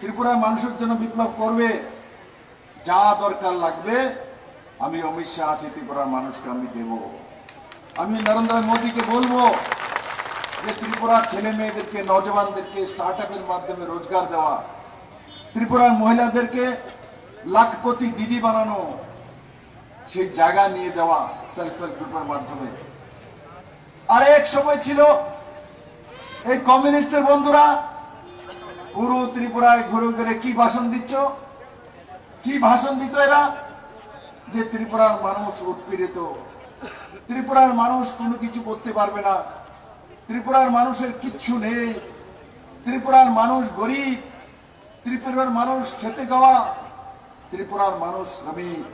ত্রিপুরার মানুষের জন্য বিপ্লব করবে, যা দরকার লাগবে, আমি অমিত শাহ আছি, ত্রিপুরার মানুষকে আমি দেব। আমি নরেন্দ্র মোদীকে বলব যে, ত্রিপুরার ছেলে মেয়েদেরকে নজওয়ানদেরকে স্টার্ট আপের মাধ্যমে রোজগার দেওয়া, ত্রিপুরার মহিলাদেরকে লাখপতি দিদি বানানো, সেই জায়গা নিয়ে যাওয়া সেলফ হেল্প গ্রুপের মাধ্যমে। আর এক সময় ছিল, এই কমিউনিস্টের বন্ধুরা পুরো ত্রিপুরায় ঘুরে ঘুরে কি ভাষণ দিচ্ছ? কি ভাষণ দিত এরা? যে ত্রিপুরার মানুষ উৎপীড়িত। ত্রিপুরার মানুষ কোনো কিছু করতে পারবে না। ত্রিপুরার মানুষের কিচ্ছু নেই। ত্রিপুরার মানুষ গরিব। ত্রিপুরার মানুষ খেতে খাওয়া। ত্রিপুরার মানুষ শ্রমিক।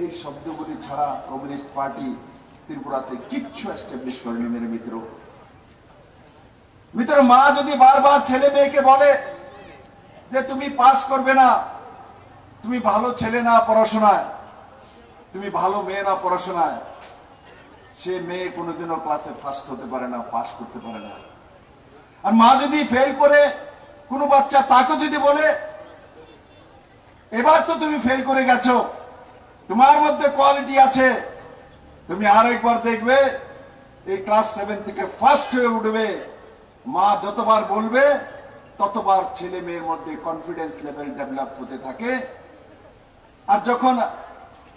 এই শব্দগুলি ছাড়া কমিউনিস্ট পার্টি ত্রিপুরাতে কিচ্ছু এস্টাবলিশ করেনি, মেরে মিত্র। মিত্র মা যদি বারবার ছেলে মেয়েকে বলে যে তুমি পাস করবে না, তুমি ভালো ছেলে না পড়াশোনায়, তুমি ভালো মেয়ে না পড়াশোনায়, সে মেয়ে কোনোদিনও ক্লাসে ফার্স্ট হতে পারে না পাস করতে পারে না। আর মা যদি ফেল করে, কোনো বাচ্চা তাকে যদি বলে, এবার তো তুমি ফেল করে গেছো, তোমার মধ্যে কোয়ালিটি আছে, তুমি আর একবার দেখবে, এই ক্লাস সেভেন থেকে ফার্স্ট হয়ে উঠবে। মা যতবার বলবে, ততবার ছেলে মেয়ের মধ্যে কনফিডেন্স লেভেল ডেভেলপ হতে থাকে। আর যখন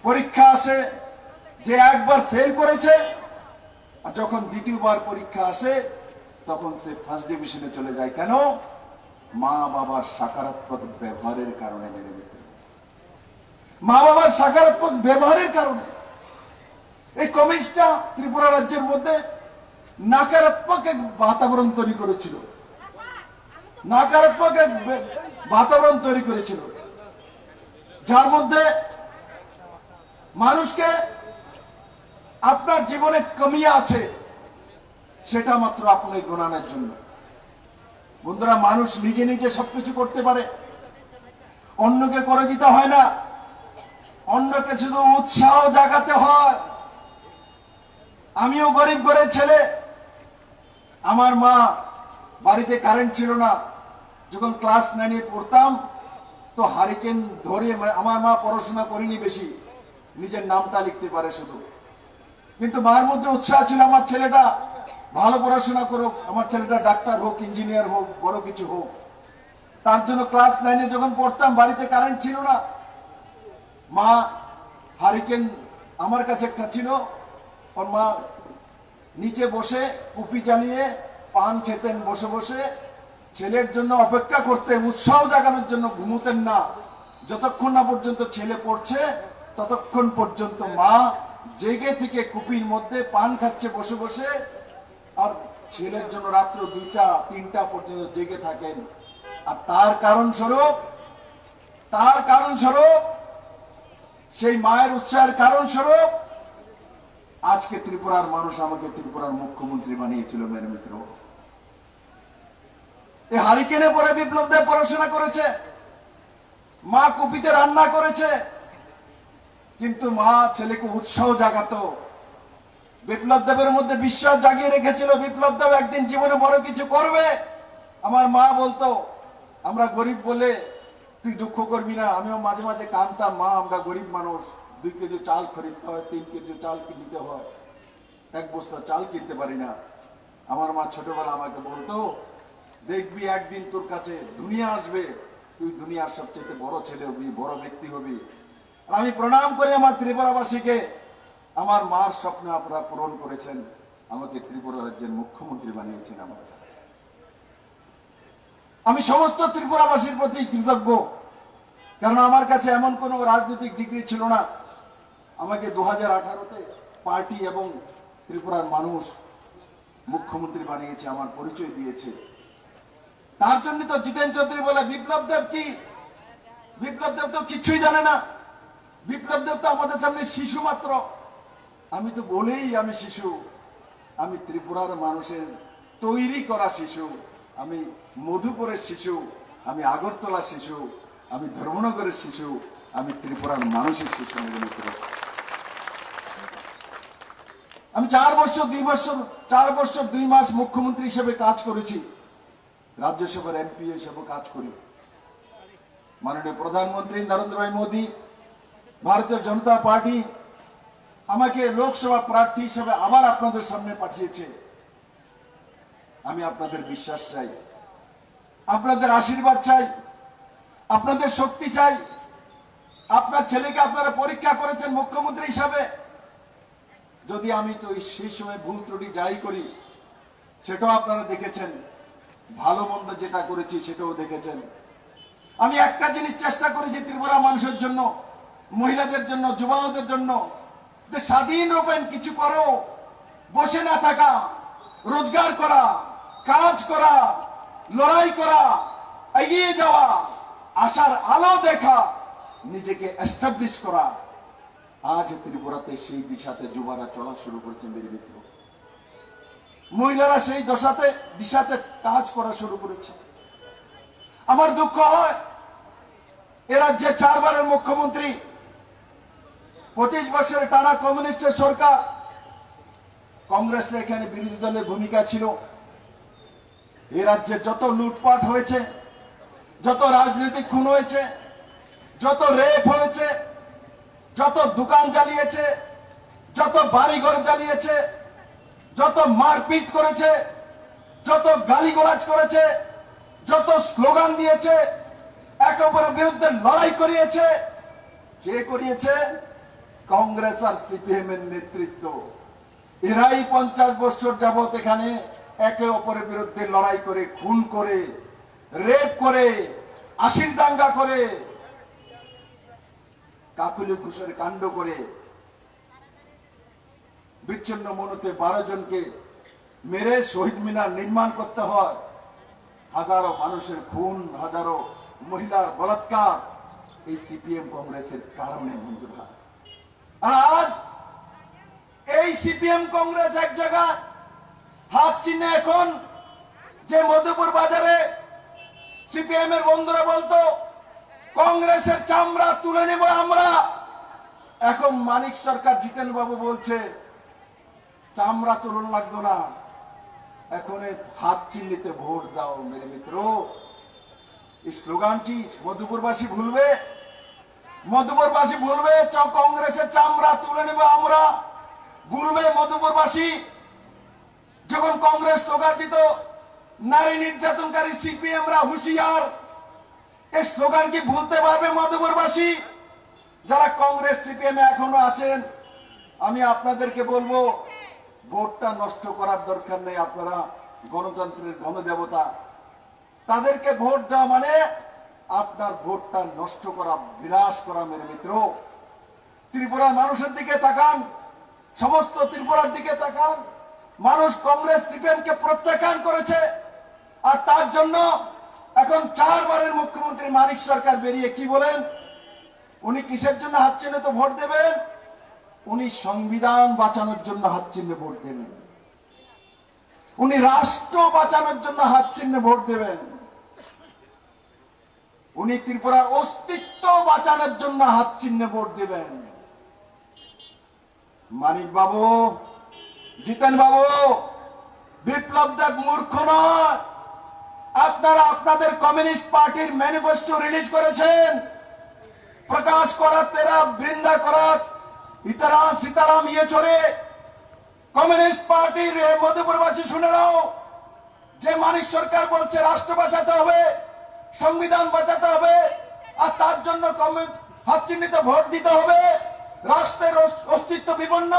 পরীক্ষা আসে, যে একবার ফেল করেছে, আর যখন দ্বিতীয়বার পরীক্ষা আসে, তখন সে ফার্স্ট ডিভিশনে চলে যায়। কেন? মা বাবার সাকারাত্মক ব্যবহারের কারণে মেরে দিতে মা বাবার সাকারাত্মক ব্যবহারের কারণে। এই কমিশনটা ত্রিপুরা রাজ্যের মধ্যে নাকারাত্মক এক বাতাবরণ তৈরি করেছিল। নাকারাত্মক এক বাতাবরণ তৈরি করেছিল। যার মধ্যে মানুষকে আপনার জীবনে কমিয়ে আছে, সেটা মাত্র জন্য। বন্ধুরা, মানুষ নিজে নিজে সবকিছু করতে পারে। অন্যকে করে দিতে হয় না। অন্যকে শুধু উৎসাহ জাগাতে হয়। আমিও গরিব ঘরের ছেলে। আমার মা বাড়িতে কারেন্ট ছিল না, যখন ক্লাস নাইনে পড়তাম, তো হারিকেন ধরে আমার মা পড়াশোনা করিনি বেশি, নিজের নামটা লিখতে পারে শুধু। কিন্তু মার মধ্যে উৎসাহ ছিল আমার ছেলেটা, ভালো পড়াশোনা করুক, আমার ছেলেটা ডাক্তার হোক ইঞ্জিনিয়ার হোক, বড় কিছু হোক। তার জন্য ক্লাস নাইনে যখন পড়তাম, বাড়িতে কারেন্ট ছিল না। মা হারিকেন আমার কাছে একটা ছিল ওর মা নিচে বসে কুপি জ্বালিয়ে পান খেতেন, বসে বসে ছেলের জন্য অপেক্ষা করতেন, উৎসাহ জাগানোর জন্য ঘুমোতেন না। যতক্ষণ না পর্যন্ত ছেলে পড়ছে, ততক্ষণ পর্যন্ত মা জেগে থেকে কুপির মধ্যে পান খাচ্ছে, বসে বসে। আর ছেলের জন্য রাত্র দুইটা, তিনটা পর্যন্ত জেগে থাকেন। আর তার কারণ স্বরূপ, তার কারণ স্বরূপ, সেই মায়ের উৎসাহের কারণ স্বরূপ আজকে ত্রিপুরার মানুষ আমাকে ত্রিপুরার মুখ্যমন্ত্রী বানিয়েছিল, মেরে মিত্র। এই হারিকেনে পরে বিপ্লব দেব পড়াশোনা করেছে, মা কুপিতে রান্না করেছে, কিন্তু মা ছেলেকে উৎসাহ জাগাতো। বিপ্লব দেবের মধ্যে বিশ্বাস জাগিয়ে রেখেছিল, বিপ্লব দেব একদিন জীবনে বড় কিছু করবে। আমার মা বলতো, আমরা গরিব বলে তুই দুঃখ করবি না, আমিও মাঝে মাঝে কানতাম মা আমরা গরিব মানুষ। দুই কেজি চাল খরিদতে হয়, তিন কেজি চাল কিনতে হয়। এক বস্তা চাল কিনতে পারি না। আমার মা ছোটবেলা আমাকে বলতো, দেখবি একদিন তোর কাছে দুনিয়া আসবে, তুই দুনিয়ার সবচেয়ে বড় ছেলে হবি, বড় ব্যক্তি হবি। আর আমি প্রণাম করি আমার ত্রিপুরাবাসীকে। আমার মার স্বপ্ন আপনারা পূরণ করেছেন। আমাকে ত্রিপুরা রাজ্যের মুখ্যমন্ত্রী বানিয়েছেন আমার আমি সমস্ত ত্রিপুরাবাসীর প্রতি কৃতজ্ঞ কারণ আমার কাছে এমন কোনো রাজনৈতিক ডিগ্রি ছিল না। আমাকে দু হাজার আঠারোতে পার্টি এবং ত্রিপুরার মানুষ মুখ্যমন্ত্রী বানিয়েছে, আমার পরিচয় দিয়েছে। তার জন্য তো জিতেন চৌধুরী বলে বিপ্লব দেব কি? বিপ্লব দেব তো কিছুই জানে না। বিপ্লব দেব তো আমাদের সামনে শিশু মাত্র। আমি তো বলেই আমি শিশু। আমি ত্রিপুরার মানুষের তৈরি করা শিশু। আমি মধুপুরের শিশু। আমি আগরতলা শিশু। আমি ধর্মনগরের শিশু। আমি ত্রিপুরার মানুষের শিশু। মিত্র। আমি চার বছর, দুই বছর, চার বছর, দুই মাস মুখ্যমন্ত্রী হিসেবে কাজ করেছি। রাজ্যসভার এমপি হিসেবে কাজ করি। মাননীয় প্রধানমন্ত্রী নরেন্দ্র ভাই মোদী, ভারতীয় জনতা পার্টি আমাকে লোকসভা প্রার্থী হিসেবে আবার আপনাদের সামনে পাঠিয়েছে। আমি আপনাদের বিশ্বাস চাই, আপনাদের আশীর্বাদ চাই, আপনাদের শক্তি চাই। আপনার ছেলেকে আপনারা পরীক্ষা করেছেন মুখ্যমন্ত্রী হিসাবে। যদি আমি তো সেই সময় ভুল ত্রুটি যাই করি, সেটাও আপনারা দেখেছেন। ভালো মন্দ যেটা করেছি, সেটাও দেখেছেন। আমি একটা জিনিস চেষ্টা করেছি ত্রিপুরা মানুষের জন্য, মহিলাদের জন্য যুবাদের জন্য, যে স্বাধীন রূপেন কিছু করো, বসে না থাকা, রোজগার করা, কাজ করা, লড়াই করা, এগিয়ে যাওয়া, আশার আলো দেখা, নিজেকে এস্টাবলিশ করা। আজ ত্রিপুরাতে সেই দিশাতে যুবারা চলা শুরু করেছেন মিত্র মহিলারা সেই দশাতে, দিশাতে কাজ করা শুরু করেছে। আমার দুঃখ হয়, এ রাজ্যে চারবারের মুখ্যমন্ত্রী, পঁচিশ বছরের টানা কমিউনিস্টের সরকার কংগ্রেসের এখানে বিরোধী দলের ভূমিকা ছিল। এ রাজ্যে যত লুটপাট হয়েছে, যত রাজনৈতিক খুন হয়েছে, যত রেপ হয়েছে যত দোকান জ্বালিয়েছে, যত বাড়িঘর জ্বালিয়েছে, যত মারপিট করেছে, যত গালিগালাজ করেছে, যত স্লোগান দিয়েছে, একে অপরের বিরুদ্ধে লড়াই করিয়েছে, কে করিয়েছে? কংগ্রেস আর সিপিএম এর নেতৃত্ব। এরাই পঞ্চাশ বছর যাবত এখানে একে অপরের বিরুদ্ধে লড়াই করে, খুন করে, রেপ করে, আশির দাঙ্গা করে কাকুলি ঘুষের কাণ্ড করে বিচ্ছিন্ন মনুতে বারো জনকে মেরে শহীদ মিনার নির্মাণ করতে হয়। হাজারো মানুষের খুন, হাজারো মহিলার বলাৎকার এই সিপিএম কংগ্রেসের কারণে মঞ্জুর হয় আজ এই সিপিএম কংগ্রেস এক জায়গায় হাত চিহ্নে এখন যে মধুপুর বাজারে সিপিএম এর বন্ধুরা বলতো কংগ্রেসের চামড়া তুলে নেব আমরা। এখন মানিক সরকার জিতেন বাবু বলছে, চামড়া তুলন লাগতো না। এখন হাত চিহ্নিতে ভোট দাও মেরে মিত্র। স্লোগান কি মধুপুরবাসী ভুলবে? মধুপুরবাসী ভুলবে কংগ্রেসের চামড়া তুলে নেব আমরা। ভুলবে মধুপুরবাসী? যখন কংগ্রেস স্লোগান দিত, নারী নির্যাতনকারী সিপিএমরা হুঁশিয়ার এই স্লোগান কি ভুলতে পারবে, মধুপুরবাসী? যারা কংগ্রেস সিপিএম এখনও আছেন, আমি আপনাদেরকে বলব, ভোটটা নষ্ট করার দরকার নেই আপনারা, গণতন্ত্রের গণদেবতা তাদেরকে ভোট দেওয়া মানে আপনার ভোটটা নষ্ট করা, বিনাশ করা, মেরে মিত্র। ত্রিপুরার মানুষের দিকে তাকান, সমস্ত ত্রিপুরার দিকে তাকান। মানুষ কংগ্রেস সিপিএম কে প্রত্যাখ্যান করেছে, আর তার জন্য এখন চারবারের মুখ্যমন্ত্রী মানিক সরকার বেরিয়ে কি বলেন? উনি কিসের জন্য হাত চিহ্নে তো ভোট দেবেন? উনি সংবিধান বাঁচানোর জন্য হাত চিহ্নে ভোট দেবেন। উনি রাষ্ট্র বাঁচানোর জন্য হাত চিহ্নে ভোট দেবেন। উনি ত্রিপুরার অস্তিত্ব বাঁচানোর জন্য হাত চিহ্নে ভোট দেবেন। মানিক বাবু, জিতেন বাবু, বিপ্লব দেব মূর্খ নয়। আপনারা আপনাদের কমিউনিস্ট পার্টির ম্যানিফেস্টো রিলিজ করেছেন। প্রকাশ করাত তেরা, বৃন্দা করাত ইতারাম সীতারাম ইয়ে চড়ে। কমিউনিস্ট পার্টির এ মধুপুরবাসী শুনে নাও। যে মানিক সরকার বলছে, রাষ্ট্র বাঁচাতে হবে, সংবিধান বাঁচাতে হবে, আর তার জন্য হাত চিহ্নিত ভোট দিতে হবে। রাষ্ট্রের অস্তিত্ব বিপন্ন।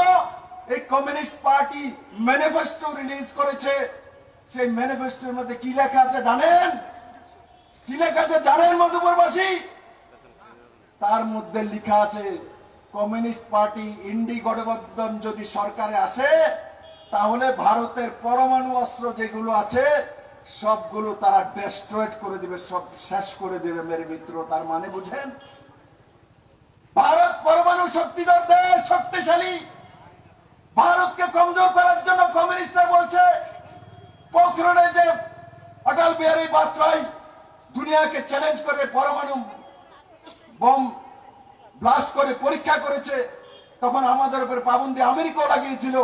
এই কমিউনিস্ট পার্টি ম্যানিফেস্টো রিলিজ করেছে। সেই ম্যানিফেস্টোর মধ্যে কি লেখা আছে জানেন? কি লেখা আছে জানেন মধুপুরবাসী? তার মধ্যে লেখা আছে, কমিউনিস্ট পার্টি ইন্ডি গঠবন্ধন যদি সরকারে আসে, তাহলে ভারতের পরমাণু অস্ত্র যেগুলো আছে, সবগুলো তারা ডেস্ট্রয়েড করে দিবে, সব শেষ করে দেবে মেরে মিত্র তার মানে বুঝেন? ভারত পরমাণু শক্তিধর দেশ, শক্তিশালী। ভারতকে কমজোর করার জন্য কমিউনিস্টরা বলছে পোখরণে যে বিহারী বাজপেয়ী দুনিয়াকে চ্যালেঞ্জ করে পরমাণু বোম ব্লাস্ট করে পরীক্ষা করেছে। তখন আমাদের উপর পাবন্দি আমেরিকাও লাগিয়েছিল,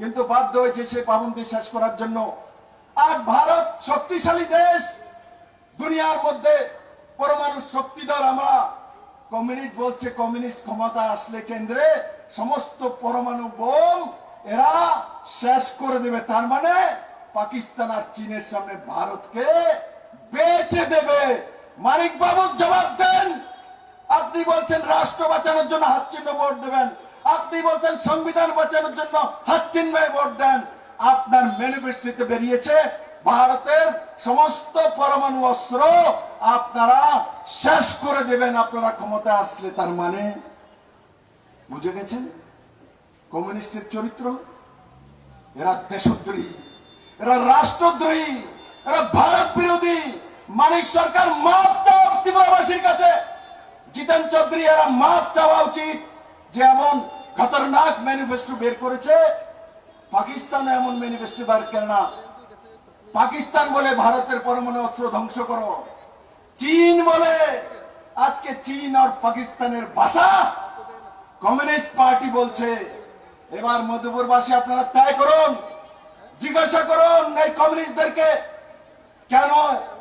কিন্তু বাধ্য হয়েছে সেই পাবন্দি শেষ করার জন্য। আজ ভারত শক্তিশালী দেশ, দুনিয়ার মধ্যে পরমাণু শক্তিধর আমরা। কমিউনিস্ট বলছে কমিউনিস্ট ক্ষমতা আসলে কেন্দ্রে সমস্ত পরমাণু বোম এরা শেষ করে দেবে। তার মানে পাকিস্তান আর চীনের সামনে ভারতকে বেঁচে দেবে। মানিক বাবু জবাব দেন। আপনি বলছেন রাষ্ট্র বাঁচানোর জন্য হাত চিহ্ন ভোট দেবেন। আপনি বলছেন সংবিধান বাঁচানোর জন্য হাত চিহ্নে ভোট দেন। আপনার ম্যানিফেস্টোতে বেরিয়েছে ভারতের সমস্ত পরমাণু অস্ত্র। আপনারা শেষ করে দেবেন। আপনারা ক্ষমতা আসলে তার মানে? বুঝে গেছেন? কমিউনিস্টের চরিত্র? এরা দেশদ্রোহী। এরা রাষ্ট্রদ্রোহী, এরা ভারত বিরোধী। মানিক সরকার মাপ চাও ত্রিপুরাবাসীর কাছে। জিতেন চৌধুরী, এরা মাপ চাওয়া উচিত। যে এমন খতরনাক ম্যানিফেস্টো বের করেছে, পাকিস্তান এমন ম্যানিফেস্টো বের করে না। পাকিস্তান বলে ভারতের পরমাণু অস্ত্র ধ্বংস করো। চীন বলে আজকে চীন আর পাকিস্তানের ভাষা কমিউনিস্ট পার্টি বলছে, এবার মধুপুরবাসী আপনারা ত্যাগ করুন। জিজ্ঞাসা করুন এই কমিউনিস্টদেরকে, কেন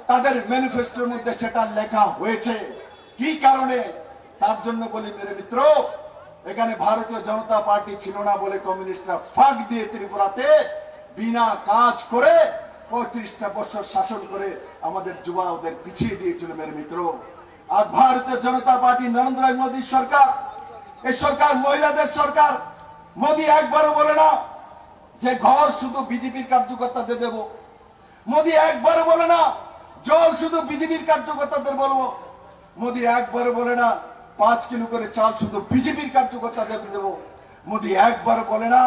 তাদের ম্যানিফেস্টোর মধ্যে সেটা লেখা হয়েছে? কি কারণে? তার জন্য বলি, মেরে মিত্র, এখানে ভারতীয় জনতা পার্টি ছিল না বলে কমিউনিস্টরা ফাঁক দিয়ে ত্রিপুরাতে বিনা কাজ করে পঁয়ত্রিশটা বছর শাসন করে আমাদের যুবা ওদের পিছিয়ে দিয়েছিল, মেরে মিত্র। আর ভারতীয় জনতা পার্টি, নরেন্দ্র মোদী সরকার, এই সরকার মহিলাদের সরকার, মোদী একবারও বলে না যে ঘর শুধু বিজেপির কার্যকর্তাদের দেব। মোদী একবারও বলে না, জল শুধু বিজেপির কার্যকর্তাদের বলব। মোদী একবারও বলে না, পাঁচ কিলো করে চাল শুধু বিজেপির কার্যকর্তাদের দেবো। মোদী একবার বলে না,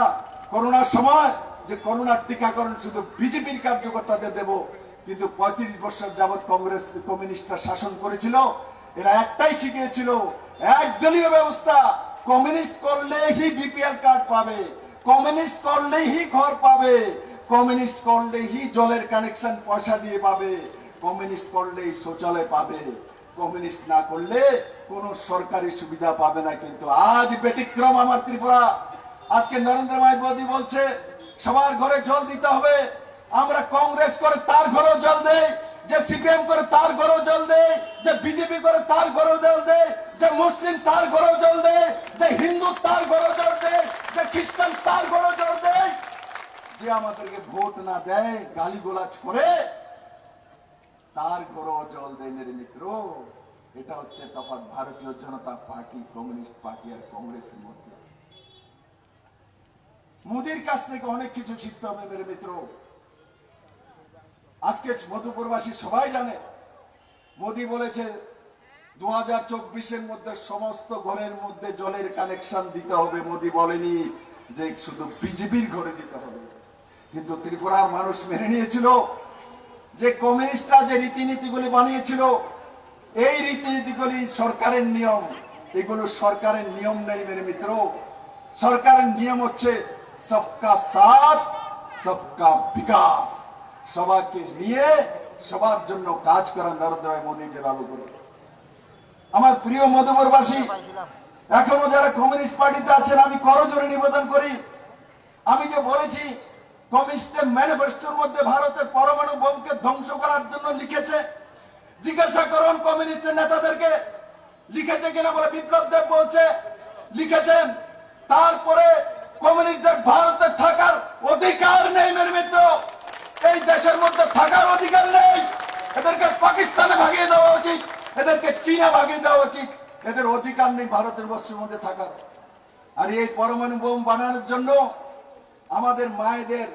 করোনার সময় যে করোনার টিকাকরণ শুধু বিজেপির কার্যকর্তাদের দেব। কিন্তু পঁয়ত্রিশ বছর যাবৎ কংগ্রেস কমিউনিস্টরা শাসন করেছিল, এরা একটাই শিখিয়েছিল, একদলীয় ব্যবস্থা কমিউনিস্ট করলেই বিপিএল কার্ড পাবে। কমিউনিস্ট করলেই ঘর পাবে। কমিউনিস্ট করলেই জলের কানেকশন পয়সা দিয়ে পাবে। কমিউনিস্ট করলেই শৌচালয় পাবে। কমিউনিস্ট না করলে কোন সরকারি সুবিধা পাবে না কিন্তু আজ ব্যতিক্রম আমার ত্রিপুরা। আজকে নরেন্দ্র মাই মোদী বলছে, সবার ঘরে জল দিতে হবে, আমরা কংগ্রেস করে তার ঘরেও জল দেই। যে সিপিএম করে তার ঘরেও জল দেয়, যে বিজেপি করে তার ঘরেও জল দেয়, যে মুসলিম তার ঘরেও জল দেয়, যে হিন্দু তার ঘরেও জল দেয়, যে খ্রিস্টান তার ঘরেও জল দেয়, যে আমাদেরকে ভোট না দেয় গালি গোলাজ করে, তার ঘরেও জল দেয় মেরে মিত্র। এটা হচ্ছে তফাৎ। Bharatiya Janata party, communist party আর কংগ্রেসের মধ্যে। মোদির কাছ থেকে অনেক কিছু শিখতে হবে মেরে মিত্র। আজকে মধুপুরবাসী সবাই জানে, মোদি বলেছে দু হাজার চব্বিশের মধ্যে সমস্ত ঘরের মধ্যে জলের কানেকশন দিতে হবে। মোদি বলেনি যে শুধু বিজেপির ঘরে দিতে হবে। কিন্তু ত্রিপুরার মানুষ মেনে নিয়েছিল যে কমিউনিস্টরা যে রীতিনীতিগুলি বানিয়েছিল, এই রীতিনীতিগুলি সরকারের নিয়ম। এগুলো সরকারের নিয়ম নেই মেরে মিত্র। সরকারের নিয়ম হচ্ছে সবকা সাথ, সবকা বিকাশ। সবাইকে নিয়ে সবার জন্য কাজ করা নরেন্দ্র ভাই মোদী যেভাবে করে আমার প্রিয় মধুপুরবাসী, এখনও যারা কমিউনিস্ট পার্টিতে আছেন, আমি করজোরে নিবেদন করি। আমি যে বলেছি কমিউনিস্টের ম্যানিফেস্টোর মধ্যে ভারতের পরমাণু বোমকে ধ্বংস করার জন্য লিখেছে। জিজ্ঞাসা করুন কমিউনিস্টের নেতাদেরকে, লিখেছে কিনা বলে বিপ্লব দেব বলছে, লিখেছেন। তারপরে কমিউনিস্টদের ভারতে থাকার অধিকার নেই মেরে মিত্র এই দেশের মধ্যে থাকার অধিকার নেই এদেরকে পাকিস্তানে ভাগিয়ে দেওয়া উচিত। এদেরকে চীনে ভাগিয়ে দেওয়া উচিত। এদের অধিকার নেই ভারতের থাকার। আর এই পরমাণু বোম বানানোর জন্য আমাদের মায়েদের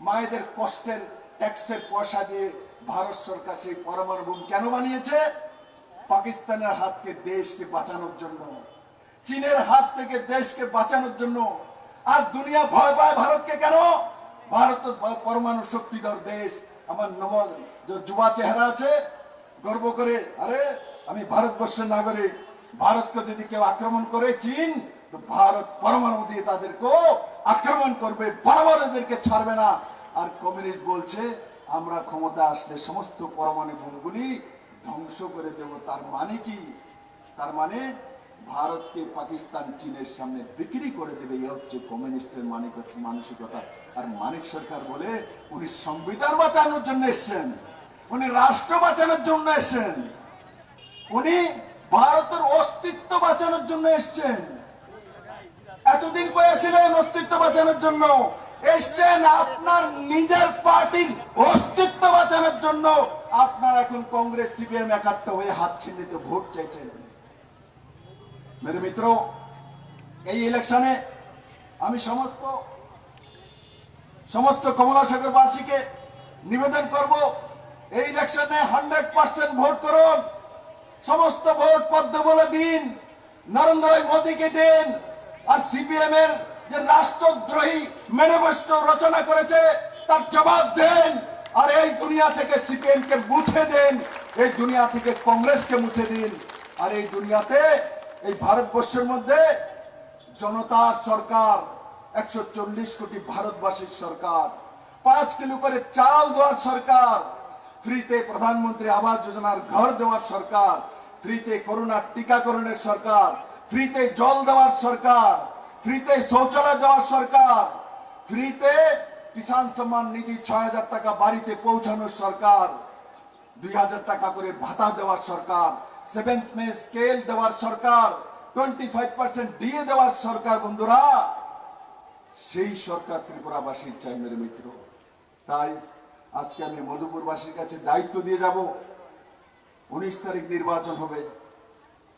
মায়েদের কষ্টের ট্যাক্সের পয়সা দিয়ে ভারত সরকার সেই পরমাণু বোম কেন বানিয়েছে? পাকিস্তানের হাতকে দেশকে বাঁচানোর জন্য। চীনের হাত থেকে দেশকে বাঁচানোর জন্য। আজ দুনিয়া ভয় পায় ভারতকে কেন? ভারত পরমাণু শক্তিধর দেশ। আমার নব যুবা চেহারা আছে, গর্ব করে, আরে, আমি ভারতবর্ষের নাগরিক, ভারতকে যদি কেউ আক্রমণ করে চীন, তো ভারত পরমাণু দিয়ে তাদেরকে আক্রমণ করবে বরাবর এদেরকে ছাড়বে না। আর কমিউনিস্ট বলছে, আমরা ক্ষমতা আসলে সমস্ত পরমাণু বোমগুলি ধ্বংস করে দেব। তার মানে কি? তার মানে ভারতকে পাকিস্তান চীনের সামনে বিক্রি করে দেবে, এই হচ্ছে কমিউনিস্টের মানসিকতা। আর মানিক সরকার বলে, উনি সংবিধান বাঁচানোর জন্য এসছেন। উনি রাষ্ট্র বাঁচানোর জন্য এসছেন। উনি ভারতের অস্তিত্ব বাঁচানোর জন্য এসছেন। এতদিন পেয়েছিলেন অস্তিত্ব বাঁচানোর জন্য। এসছেন আপনার নিজের পার্টির অস্তিত্ব বাঁচানোর জন্য। আপনার এখন কংগ্রেস, সিপিএম একাত্ম হয়ে হাত ছিন্নিতে ভোট চাইছেন। মেরে মিত্র, এই ইলেকশনে আমি সমস্ত সমস্ত কমলা সাগরবাসীকে নিবেদন করব। এই ইলেকশনে হান্ড্রেড পার্সেন্ট ভোট করুন। সমস্ত ভোট পদ্ম বলে দিন। নরেন্দ্র মোদীকে দিন। আর সিপিএম এর যে রাষ্ট্রদ্রোহী ম্যানিফেস্টো রচনা করেছে, তার জবাব দেন। আর এই দুনিয়া থেকে সিপিএম কে মুছে দেন। এই দুনিয়া থেকে কংগ্রেসকে মুছে দিন। আর এই দুনিয়াতে এই ভারতবর্ষের মধ্যে জনতার সরকার, একশো চল্লিশ কোটি ভারতবাসীর সরকার, পাঁচ কিলো করে চাল দেওয়ার সরকার ফ্রিতে প্রধানমন্ত্রী আবাস যোজনার ঘর দেওয়ার সরকার ফ্রিতে করোনার টিকাকরণের সরকার ফ্রিতে জল দেওয়ার সরকার ফ্রিতে শৌচালয় দেওয়ার সরকার ফ্রিতে কিষাণ সম্মান নিধি ছয় হাজার টাকা বাড়িতে পৌঁছানোর সরকার, দুই হাজার টাকা করে ভাতা দেওয়ার সরকার সেভেন্থ মে স্কেল দেওয়ার সরকার টোয়েন্টি ফাইভ পার্সেন্ট দিয়ে দেওয়ার সরকার, বন্ধুরা। সেই সরকার ত্রিপুরাবাসীর চাই, মেরে মিত্র। তাই আজকে আমি মধুপুরবাসীর কাছে দায়িত্ব দিয়ে যাব। উনিশ তারিখ নির্বাচন হবে।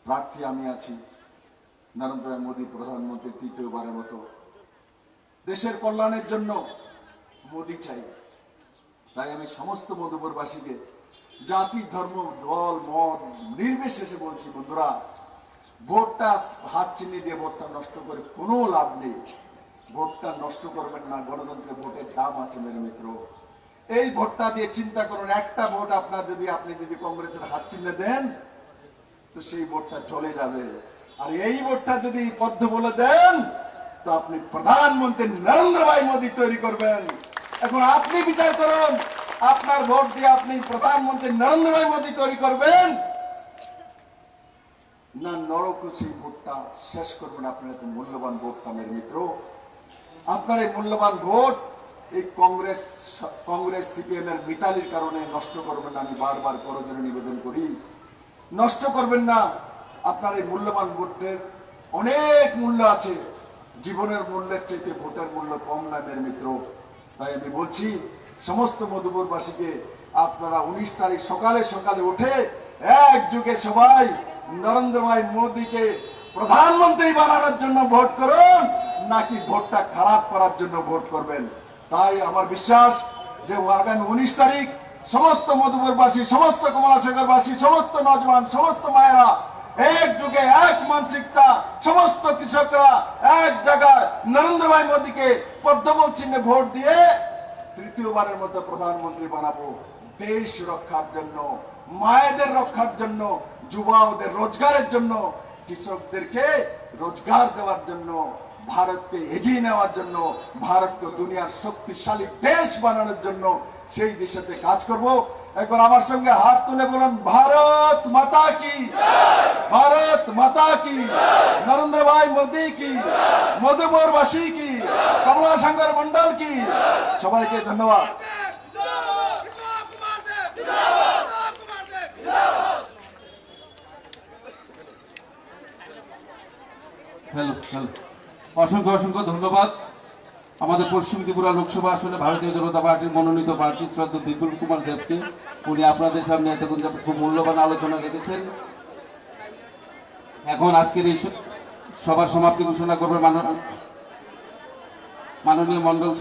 প্রার্থী আমি আছি। নরেন্দ্র মোদী প্রধানমন্ত্রী তৃতীয়বারের মতো। দেশের কল্যাণের জন্য মোদী চাই। তাই আমি সমস্ত মধুপুরবাসীকে জাতি, ধর্ম, দল, মত নির্বিশেষে বলছি, বন্ধুরা, ভোটটা হাত চিনি দিয়ে ভোটটা নষ্ট করে কোনো লাভ নেই। ভোটটা নষ্ট করবেন না। গণতন্ত্রের ভোটের দাম আছে, মেরে মিত্র। এই ভোটটা দিয়ে চিন্তা করুন, একটা ভোট আপনার যদি আপনি যদি কংগ্রেসের হাত চিহ্নে দেন, তো সেই ভোটটা চলে যাবে। আর এই ভোটটা যদি পদ্ম বলে দেন, তো আপনি প্রধানমন্ত্রী নরেন্দ্র ভাই মোদী তৈরি করবেন। এখন আপনি বিচার করুন, আপনার ভোট দিয়ে আপনি প্রধানমন্ত্রী নরেন্দ্র ভাই মোদী তৈরি করবেন, না নরক সেই ভোটটা শেষ করবেন? আপনার মূল্যবান ভোট মেরে মিত্র। আপনার এই মূল্যবান ভোট এই কংগ্রেস কংগ্রেস সিপিএম এর মিতালির কারণে নষ্ট করবেন না, আমি বারবার করজনে নিবেদন করি। নষ্ট করবেন না, আপনার এই মূল্যবান ভোটের অনেক মূল্য আছে। জীবনের মূল্যের চাইতে ভোটের মূল্য কম না মের মিত্র। তাই আমি বলছি, সমস্ত মধুপুরবাসীকে আপনারা উনিশ তারিখ সকালে সকালে উঠে এক যুগে সবাই নরেন্দ্র ভাই মোদীকে প্রধানমন্ত্রী বানানোর জন্য ভোট করুন, নাকি ভোটটা খারাপ করার জন্য ভোট করবেন? তাই আমার বিশ্বাস যে আগামী উনিশ তারিখ সমস্ত মধুপুরবাসী, সমস্ত কমলাসাগরবাসী সমস্ত নজওয়ান, সমস্ত মায়েরা এক যুগে এক মানসিকতা, সমস্ত কৃষকরা এক জায়গায় নরেন্দ্র ভাই মোদীকে পদ্মবল চিহ্নে ভোট দিয়ে তৃতীয়বারের মতো প্রধানমন্ত্রী বানাবো দেশ রক্ষার জন্য, মায়েদের রক্ষার জন্য, যুবাওদের রোজগারের জন্য, কৃষকদেরকে রোজগার দেওয়ার জন্য। ভারতকে এগিয়ে নেওয়ার জন্য, ভারতকে দুনিয়ার শক্তিশালী দেশ বানানোর জন্য সেই দিশাতে কাজ করব। একবার আমার সঙ্গে হাত তুলে বলুন, ভারত মাতা কি? ভারত মাতা কি? নরেন্দ্র ভাই মোদী কি? মধুপুরবাসী কি? কমলা শঙ্কর মন্ডল কি? সবাইকে ধন্যবাদ। হ্যালো হ্যালো অসংখ্য অসংখ্য ধন্যবাদ। আমাদের পশ্চিম ত্রিপুরা লোকসভা আসনে ভারতীয় জনতা পার্টির মনোনীত প্রার্থী শ্রদ্ধ বিপুল কুমার দেবকে। উনি আপনাদের সামনে এতক্ষণ খুব মূল্যবান আলোচনা রেখেছেন। এখন আজকের এই সভার সমাপ্তি ঘোষণা করবে মাননীয় মন্ডল